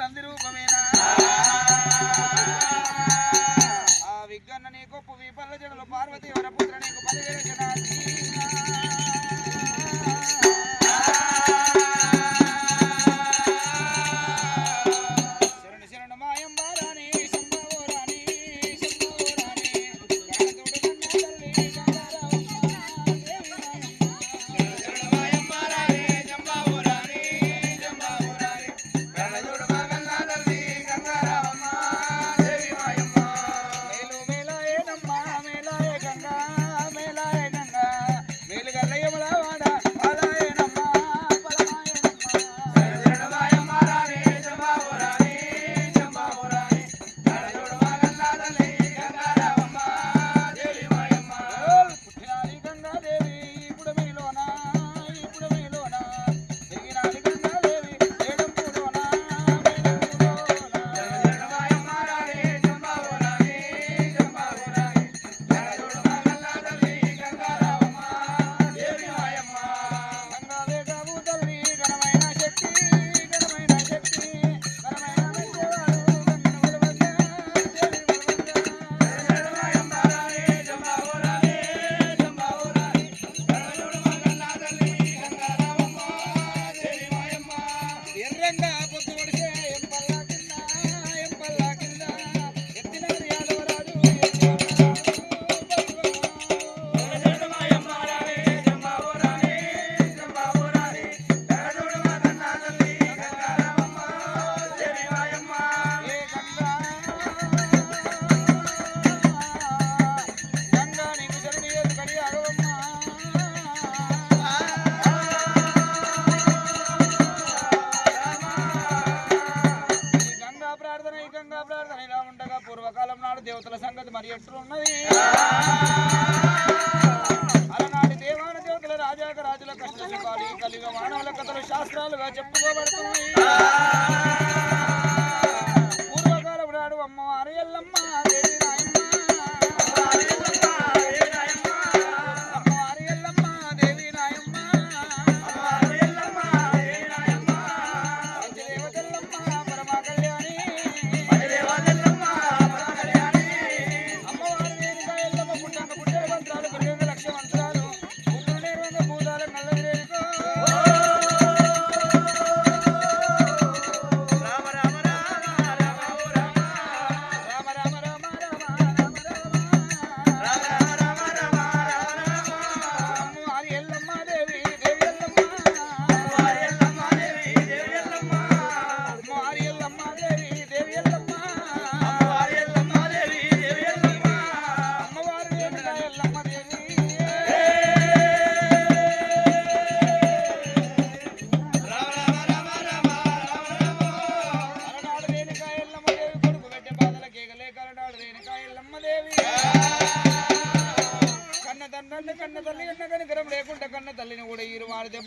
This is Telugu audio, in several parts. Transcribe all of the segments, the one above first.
అందరూ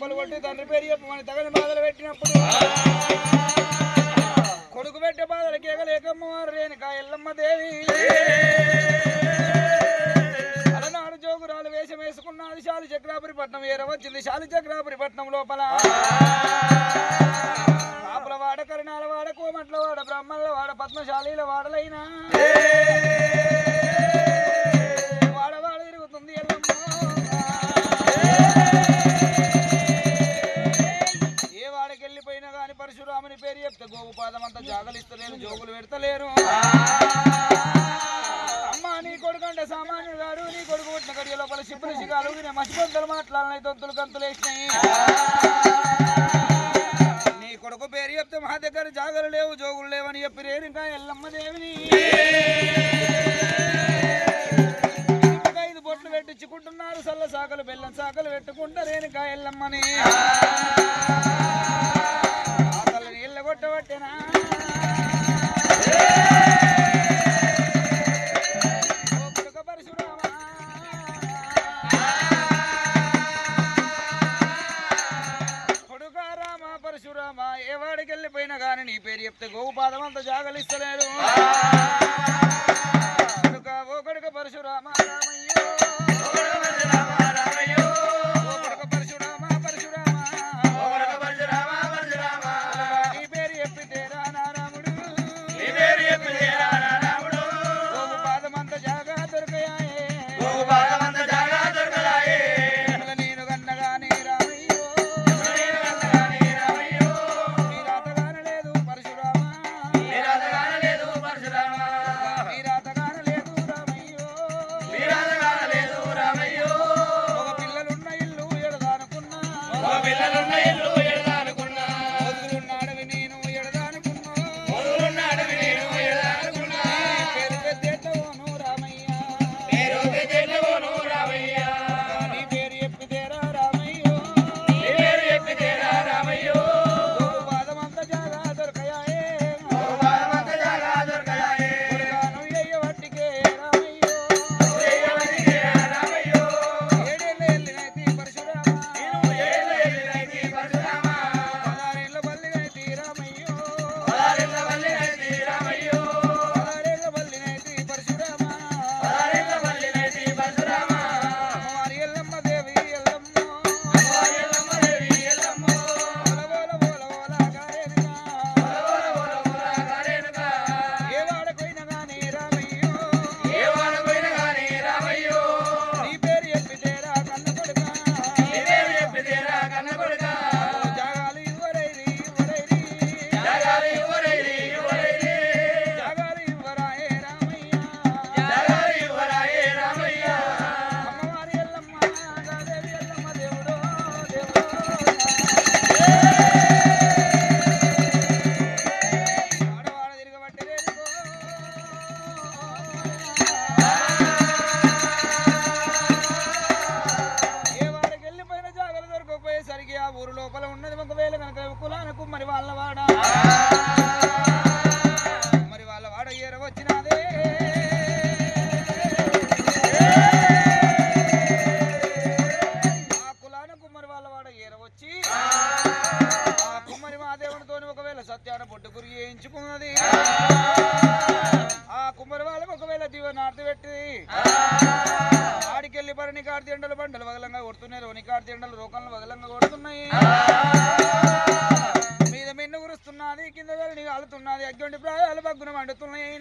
దెబ్బలు కొట్టి తండ్రి పేరు చెప్పు మన తగని బాధలు పెట్టినప్పుడు. కొడుకు పెట్టే బాధలు కేకలేకమ్మ రేణుక ఎల్లమ్మ దేవి. అలనాడు జోగురాలు వేషం వేసుకున్నాడు శాలి చక్రాపురి పట్నం ఏరవచ్చింది శాలి చక్రాపురి పట్నం లోపల కాపులవాడ కరుణాల వాడ కోమట్ల వాడ బ్రహ్మల వాడ పద్మశాలీల వాడలైనా. ఇస్తే అంతా జాగలు ఇస్తలేరు జోగులు పెడతలేరు. అమ్మ నీ కొడుకు అంటే సామాన్యుడు గారు నీ కొడుకు పుట్టిన గడియ లోపల షిప్పులు షిగాలు నేను మసిపంతులు మాట్లాడినాయి దొంతులు గంతులు వేసినాయి. నీ కొడుకు పేరు చెప్తే మా దగ్గర జాగలు లేవు జోగులు లేవని చెప్పి రేరు ఇంకా ఎల్లమ్మ దేవిని. ఐదు బొట్లు పెట్టించుకుంటున్నారు సల్ల సాకలు బెల్లం సాకలు పెట్టుకుంటారు రేణుకా ఎల్లమ్మని. వెళ్ళగొట్టబట్టేనా వాళ్ళ వచ్చి ఆ కుమ్మరి మహాదేవునితో ఒకవేళ సత్యాన పొట్టు గురి చేయించుకున్నది. ఆ కుమ్మరి వాళ్ళకు ఒకవేళ దీవెన ఆర్తి పెట్టి ఆడికెళ్ళి పరి నికార్తి ఎండలు బండలు వగలంగా కొడుతున్నాయి నికార్తి ఎండలు రోకంలో వగలంగా కొడుతున్నాయి. మీద మిన్ను కురుస్తున్నది కింద వెళ్ళి అలుతున్నది అగ్గొండి ప్రాయాలు బగ్గున మండుతున్నాయి.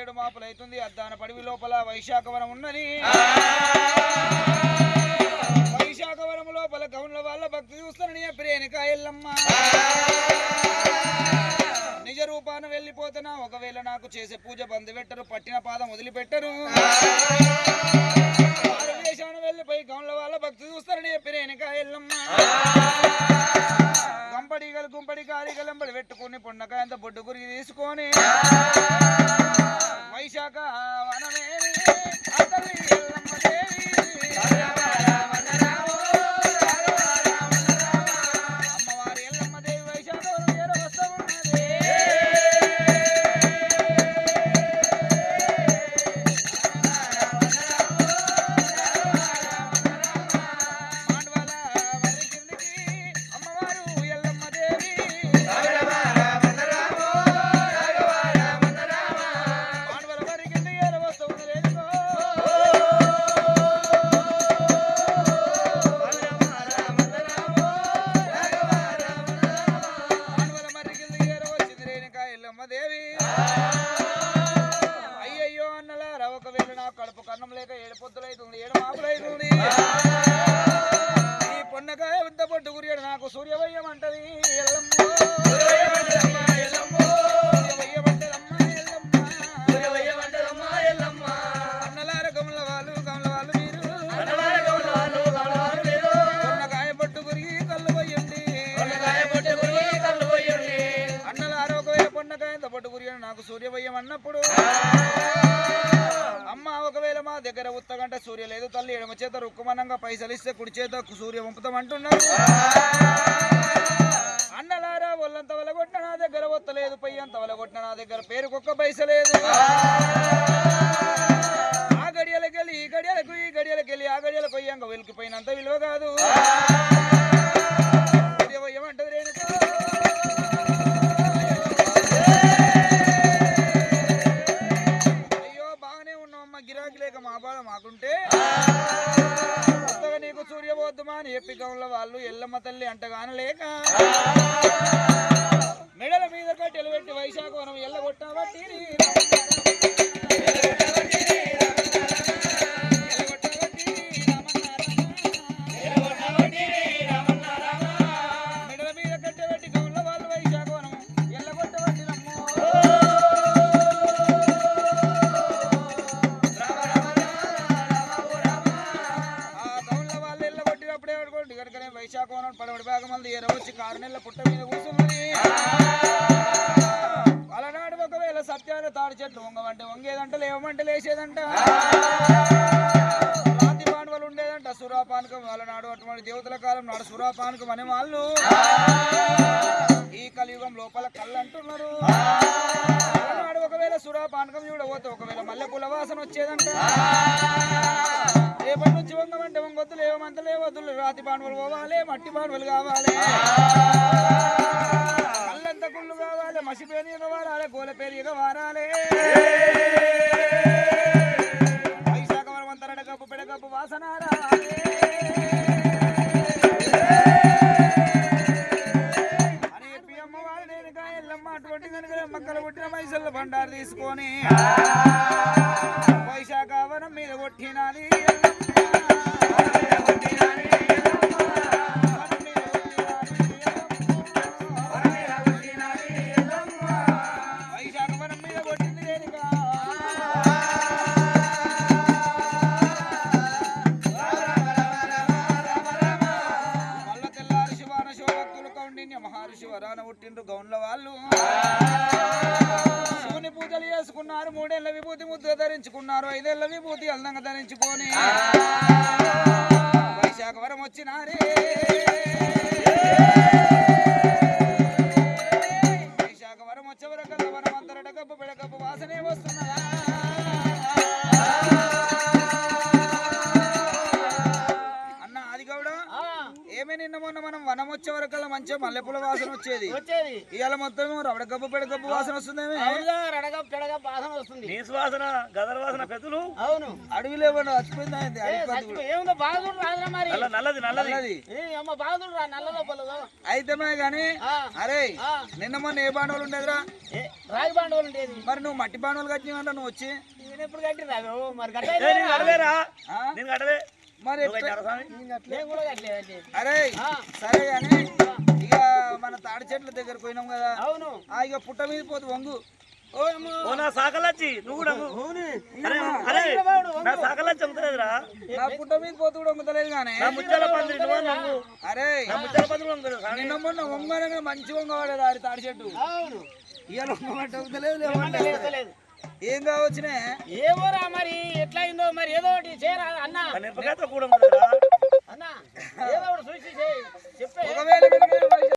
ఏడు ఏడు అవుతుంది అద్దాన పడివి లోపల వైశాఖవనం ఉన్నది. వైశాఖవనం లోపల గౌన్ల వాళ్ళ భక్తి చూస్తానని ప్రేణిక ఎల్లమ్మ. నిజ రూపాన వెళ్ళిపోతున్నా. ఒకవేళ నాకు చేసే పూజ బంధు పెట్టరు పట్టిన పాదం వదిలిపెట్టరు. భారతదేశాన్ని వెళ్ళిపోయి గౌన్ల వాళ్ళ భక్తి చూస్తారని ప్రేణిక ఎల్లమ్మ. గంపడిగలు గుంపడి కారిగలంబడి పెట్టుకుని పుండకాయంత బొడ్డు గురికి తీసుకొని వైశాఖ వనమేవి అతని లేక ఏడు పొద్దులైతుంది ఏడు మాపులైతుంది ఈ పొన్నకాయ ఇంత పొట్టు గురియాడు నాకు సూర్యవయ్యం అంటది. నాకు సూర్యభయం అన్నప్పుడు. అమ్మ ఒకవేళ మా దగ్గర ఉత్తగంట సూర్య లేదు తల్లి ఎడమ చేత రుక్కుమనంగా పైసలు ఇస్తే కుడి చేత సూర్య పంపుతాం అంటున్నారు. అన్నలారా ఒళ్ళంత వలగొట్టిన నా దగ్గర ఒత్తలేదు పొయ్యి అంత వలగొట్టిన నా దగ్గర పేరుకొక్క పైస లేదు. ఆ గడియలకెళ్ళి ఈ గడియలకు ఈ గడియలకెళ్ళి ఆ గడియలకు అయ్యాక వెలికిపోయినంత విలువ కాదు. లేక లోపానికి మన వాళ్ళు. ఈ కలియుగం లోపల కళ్ళు అంటున్నారు అలనాడు ఒకవేళ సురాపానకం చూడబోతే ఒకవేళ మల్లె పూల వచ్చేదంట. రేపటి నుంచి వంగమంటే వంగొద్దు లేవమంటే లేవద్దు రాతి పాండవులు పోవాలి మట్టి పాండవులు కావాలి. కళ్ళంత కుళ్ళు కావాలి మసి పేరు ఇక వారాలి గోల పేరు ఇక వచ్చినారే మంచిగా మల్లెపూల వాసన వచ్చేది. వచ్చేది. ఇవాళ మొత్తం రవడకప్పు పెడకప్పు వాసన వస్తుందేమే వస్తుంది. గదర వాసన పెద్దలు అవును. అడవిలో ఏమన్నా చచ్చిపోయిందా ఏముందో బాధుడు రాదురా మరి. నల్ల నల్లది నల్లది. ఉన్నది. ఏ, అమ్మ బాధుడు రా నల్ల లోపల అయితేమే గాని. అరే. నిన్న మొన్న ఏ బాండవులు ఉండేదిరా? రాగి బాండవులు ఉండేది. మరి నువ్వు మట్టి బాండవులు కట్టినంట నువ్వు వచ్చి. నేను ఎప్పుడు కట్టిరా మరి నేను మరి అరే. సరే గాని ఇక మన తాడి చెట్ల దగ్గర పోయినాం కదా. అవును. ఆ ఇక పుట్ట మీద పోతు వంగు. ఓ అమ్మ. ఓ నా సాకలచ్చి నువ్వు కూడా వంగు. అరే అరే నా సాకలచ్చి అమ్ముతలేదురా నా పుట్ట మీద పోతు కూడా వంగుతలేదు కానీ నా ముచ్చాల పందిరి నువ్వు వంగు. అరే. నా ముచ్చాల పందిరి వంగు స్వామి. నిన్న మొన్న వంగనగా మంచి వంగవాడే దారి తాడి చెట్టు. అవును. ఇవాళ వంగమంటే. ఏం కావచ్చునే? ఏమోరా మరి ఎట్లా అయిందో మరి ఏదో ఒకటి చేయరా అన్న. మిరపకాయతో కూడా ఉంటుందిరా అన్న ఏదో ఒకటి చూసి చేయి. చెప్పే.